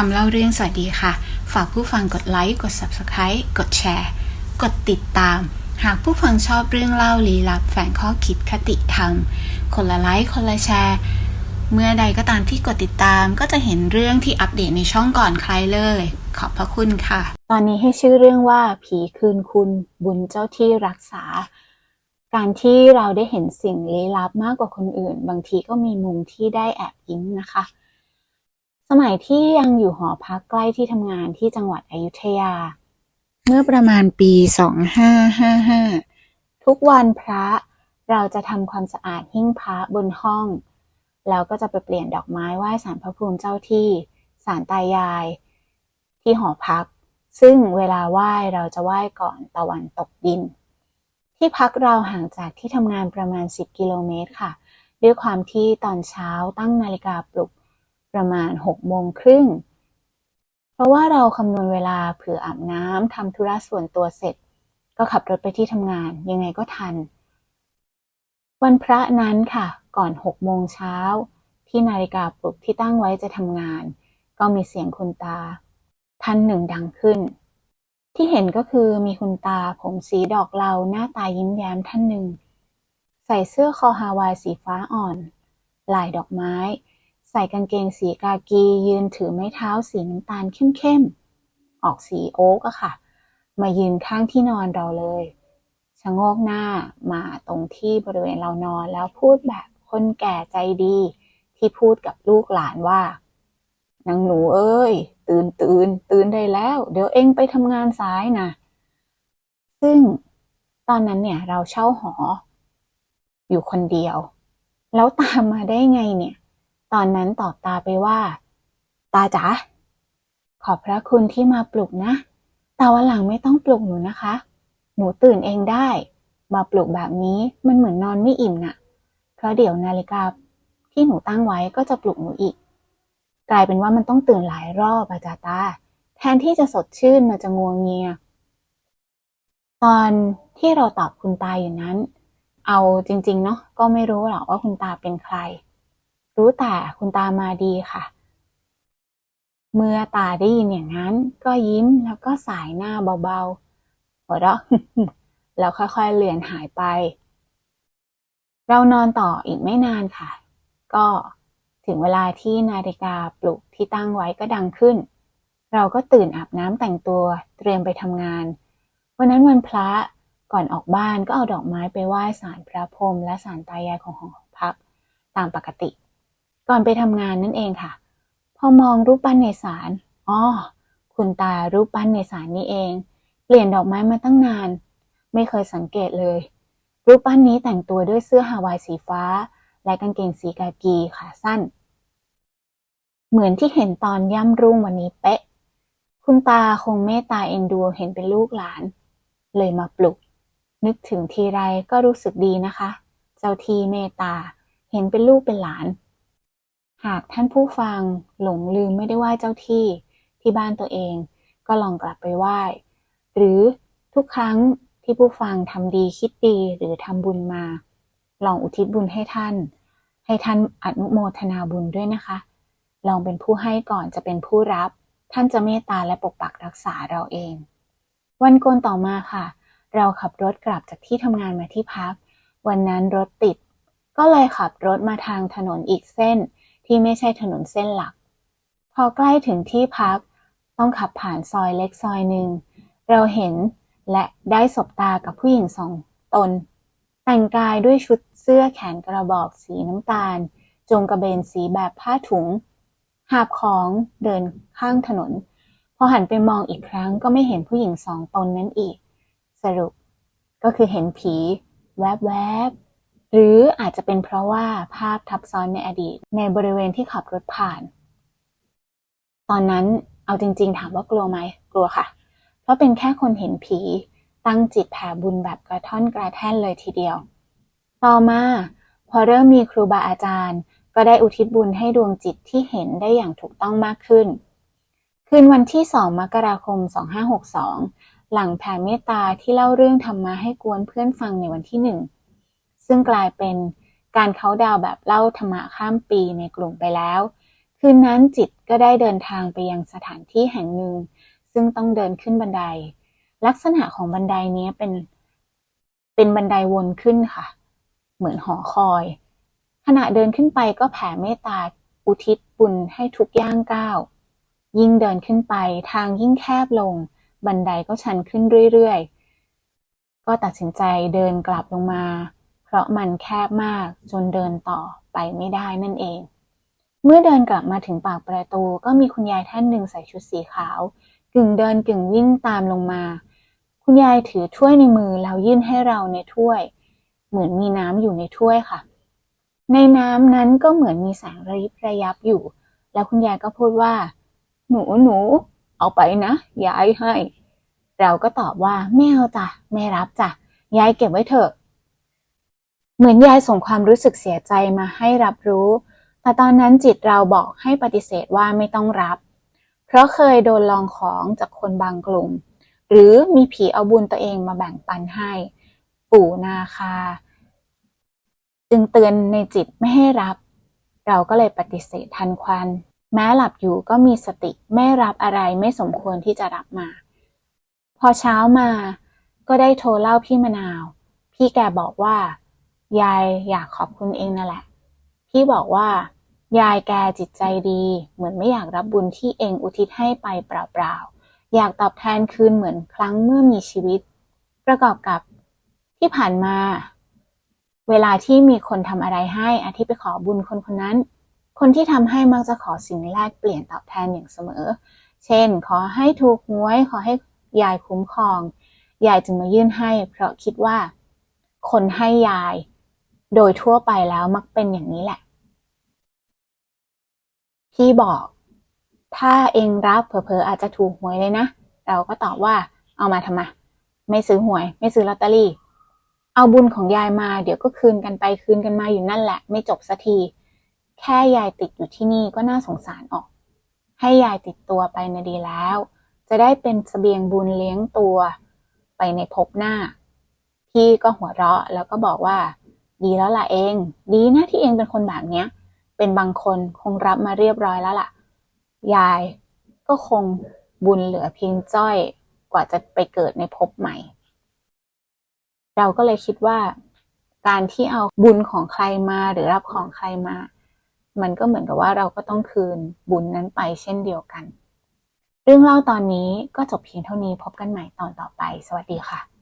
กรรมเล่าเรื่องสวัสดีค่ะ ฝากผู้ฟังกดไลค์ กด Subscribe กดแชร์ กดติดตาม หากผู้ฟังชอบเรื่องเล่าลี้ลับแฝงข้อคิดคติธรรม คนละไลค์ คนละแชร์ เมื่อใดก็ตามที่กดติดตามก็จะเห็นเรื่องที่อัปเดตในช่องก่อนใครเลย ขอบพระคุณค่ะ ตอนนี้ให้ชื่อเรื่องว่าผีคืนคุณบุญเจ้าที่รักษา การที่เราได้เห็นสิ่งลี้ลับมากกว่าคนอื่น บางทีก็มีมุมที่ได้แอบยิ้มนะคะ สมัยที่ยังอยู่หอพักใกล้ที่ทำงานที่จังหวัดอยุธยา เมื่อประมาณปี 2555 ทุกวันพระเราจะทำความสะอาดหิ้งพระบนห้อง แล้วก็จะไปเปลี่ยนดอกไม้ไหว้สารพระภูมิเจ้าที่สารตายาย ที่หอพัก ซึ่งเวลาไหว้เราจะไหว้ก่อนตะวันตกดิน ที่พักเราห่างจากที่ทำงานประมาณ 10 กิโลเมตรค่ะ ด้วยความที่ตอนเช้าตั้งนาฬิกาปลุก ประมาณ6โมงครึ่ง เพราะว่าเราคำนวณเวลาเผื่ออาบน้ำทำธุระส่วนตัวเสร็จ ก็ขับรถไปที่ทำงานยังไงก็ทัน วันพระนั้นค่ะ ก่อน6โมงเช้า ที่นาฬิกาปลุกที่ตั้งไว้จะทำงาน ก็มีเสียงคุณตา ท่านหนึ่งดังขึ้น ที่เห็นก็คือมีคุณตาผมสีดอกเหลาหน้าตายิ้มแย้มท่านหนึ่งใส่เสื้อคอฮาวายสีฟ้าอ่อน ลายดอกไม้ ส่กางเกงสีกากียืนถือไม้เท้าสีน้ำตาลเข้มๆ ออกสีโอ๊กอะค่ะ มายืนข้างที่นอนเราเลยชะโงกหน้ามาตรงที่บริเวณเรานอนแล้วพูดแบบคนแก่ใจดี ที่พูดกับลูกหลานว่านางหนูเอ้ย ตื่นตื่นตื่นได้แล้ว เดี๋ยวเอ็งไปทำงานสายนะซึ่งตอนนั้นเนี่ยเราเช่าหอ อยู่คนเดียว แล้วตามมาได้ไงเนี่ย ตอนนั้นตอบตาไปว่า ตาจ๋าขอบพระคุณที่มาปลุกนะแต่วันหลังไม่ต้องปลุกหนูนะคะ หนูตื่นเองได้ มาปลุกแบบนี้มันเหมือนนอนไม่อิ่มน่ะ เพราะเดี๋ยวนาฬิกาที่หนูตั้งไว้ก็จะปลุกหนูอีก กลายเป็นว่ามันต้องตื่นหลายรอบอาจารตา แทนที่จะสดชื่นมันจะงวงเงีย ตอนที่เราตอบคุณตาอยู่นั้น เอาจริง ๆ เนาะก็ไม่รู้หรอกว่าคุณตาเป็นใคร รู้แต่คุณตามาดีค่ะ เมื่อตาได้ยินอย่างนั้น ก็ยิ้มแล้วก็สายหน้าเบาๆหัวเราะแล้วค่อยๆเลือนหายไป เรานอนต่ออีกไม่นานค่ะ ก็ถึงเวลาที่นาฬิกาปลุกที่ตั้งไว้ก็ดังขึ้น เราก็ตื่นอาบน้ำแต่งตัวเตรียมไปทำงาน วันนั้นวันพระก่อนออกบ้านก็เอาดอกไม้ไปไหว้ศาลพระพรหมและศาลตายายของหอพักตามปกติ ก่อนไปทำงานนั่นเองค่ะ พอมองรูปปั้นในศาลอ๋อคุณตารูปปั้นในศาลนี่เอง เปลี่ยนดอกไม้มาตั้งนาน ไม่เคยสังเกตเลย รูปปั้นนี้แต่งตัวด้วยเสื้อฮาวายสีฟ้า และกางเกงสีกากีขาสั้น เหมือนที่เห็นตอนย่ำรุ่งวันนี้เป๊ะ คุณตาคงเมตตาเอ็นดูเห็นเป็นลูกหลาน เลยมาปลุก นึกถึงทีไรก็รู้สึกดีนะคะ เจ้าทีเมตตาเห็นเป็นลูกเป็นหลาน หากท่านผู้ฟังหลงลืมไม่ได้ไหว้เจ้าที่ที่บ้านตัวเอง ก็ลองกลับไปไหว้ หรือทุกครั้งที่ผู้ฟังทำดีคิดดีหรือทำบุญมา ลองอุทิศบุญให้ท่าน ให้ท่านอนุโมทนาบุญด้วยนะคะ ลองเป็นผู้ให้ก่อนจะเป็นผู้รับ ท่านจะเมตตาและปกปักรักษาเราเอง วันโกนต่อมาค่ะ เราขับรถกลับจากที่ทำงานมาที่พัก วันนั้นรถติด ก็เลยขับรถมาทางถนนอีกเส้น ที่ไม่ใช่ถนนเส้นหลัก พอใกล้ถึงที่พัก ต้องขับผ่านซอยเล็กซอยหนึ่ง เราเห็นและได้สบตากับผู้หญิงสองตน แต่งกายด้วยชุดเสื้อแขนกระบอกสีน้ำตาล จงกระเบนสีแบบผ้าถุง หาบของเดินข้างถนน พอหันไปมองอีกครั้งก็ไม่เห็นผู้หญิงสองตนนั้นอีก สรุปก็คือเห็นผี แวบๆ หรืออาจจะเป็นเพราะว่าภาพทับซ้อนในอดีตในบริเวณที่ขับรถผ่าน ตอนนั้นเอาจริง ๆ ถามว่ากลัวไหมกลัวค่ะ เพราะเป็นแค่คนเห็นผี ตั้งจิตแผ่บุญแบบกระท่อนกระแท่นเลยทีเดียว ต่อมาพอเริ่มมีครูบาอาจารย์ ก็ได้อุทิศบุญให้ดวงจิตที่เห็นได้อย่างถูกต้องมากขึ้น คืนวันที่ 2 มกราคม 2562 หลังแผ่เมตตาที่เล่าเรื่องธรรมะให้กวนเพื่อนฟังในวันที่หนึ่ง ซึ่งกลายเป็นการเขาดาวแบบเล่าธรรมะข้ามปีในกลุ่มไปแล้ว คืนนั้นจิตก็ได้เดินทางไปยังสถานที่แห่งหนึ่ง ซึ่งต้องเดินขึ้นบันได ลักษณะของบันไดนี้เป็น เป็นบันไดวนขึ้นค่ะ เหมือนหอคอย ขณะเดินขึ้นไปก็แผ่เมตตาอุทิศบุญให้ทุกย่างก้าว ยิ่งเดินขึ้นไปทางยิ่งแคบลง บันไดก็ชันขึ้นเรื่อยๆ ก็ตัดสินใจเดินกลับลงมา เพราะมันแคบมากจนเดินต่อไปไม่ได้นั่นเอง เมื่อเดินกลับมาถึงปากประตูก็มีคุณยายท่านหนึ่งใส่ชุดสีขาว กึ่งเดินกึ่งวิ่งตามลงมา คุณยายถือถ้วยในมือแล้วยื่นให้เราในถ้วย เหมือนมีน้ำอยู่ในถ้วยค่ะ ในน้ำนั้นก็เหมือนมีแสงระยิบระยับอยู่ แล้วคุณยายก็พูดว่า หนูหนูเอาไปนะยายให้ เราก็ตอบว่าไม่เอาจ้ะไม่รับจ้ะยายเก็บไว้เถอะ เหมือนยายส่งความรู้สึกเสียใจมาให้รับรู้ แต่ตอนนั้นจิตเราบอกให้ปฏิเสธว่าไม่ต้องรับ เพราะเคยโดนลองของจากคนบางกลุ่ม หรือมีผีเอาบุญตัวเองมาแบ่งปันให้ ปู่นาคา จึงเตือนในจิตไม่ให้รับ เราก็เลยปฏิเสธทันควัน แม้หลับอยู่ก็มีสติไม่รับอะไรไม่สมควรที่จะรับมา พอเช้ามาก็ได้โทรเล่าพี่มะนาว พี่แกบอกว่า ยายอยากขอบคุณเองนั่นแหละพี่บอกว่า ยายแกจิตใจดี เหมือนไม่อยากรับบุญที่เองอุทิศให้ไปเปล่าๆ อยากตอบแทนคืนเหมือนครั้งเมื่อมีชีวิต ประกอบกับที่ผ่านมา เวลาที่มีคนทำอะไรให้อาทิตย์ไปขอบุญคนคนนั้น คนที่ทำให้มักจะขอสิ่งแรกเปลี่ยนตอบแทนอย่างเสมอ เช่น ขอให้ถูกหวยขอให้ยายคุ้มครอง ยายจึงมายื่นให้ เพราะคิดว่า คนให้ยาย โดยทั่วไปแล้วมักเป็นอย่างนี้แหละ พี่บอก ถ้าเองรับเผลอๆอาจจะถูกหวยเลยนะ เราก็ตอบว่า เอามาทำไมไม่ซื้อหวย ไม่ซื้อลอตเตอรี่ เอาบุญของยายมาเดี๋ยวก็คืนกันไปคืนกันมาอยู่นั่นแหละ ไม่จบสักที แค่ยายติดอยู่ที่นี่ก็น่าสงสารออก ให้ยายติดตัวไปนะดีแล้ว จะได้เป็นเสบียงบุญเลี้ยงตัว ไปในภพหน้า พี่ก็หัวเราะแล้วก็บอกว่า ดีแล้วล่ะเอง ดีนะที่เองเป็นคนแบบเนี้ย เป็นบางคนคงรับมาเรียบร้อยแล้วล่ะ ยายก็คงบุญเหลือเพียงจ้อยกว่าจะไปเกิดในภพใหม่ เราก็เลยคิดว่า การที่เอาบุญของใครมาหรือรับของใครมา มันก็เหมือนกับว่าเราก็ต้องคืนบุญนั้นไปเช่นเดียวกัน เรื่องเล่าตอนนี้ก็จบเพียงเท่านี้พบกันใหม่ตอนต่อไป สวัสดีค่ะ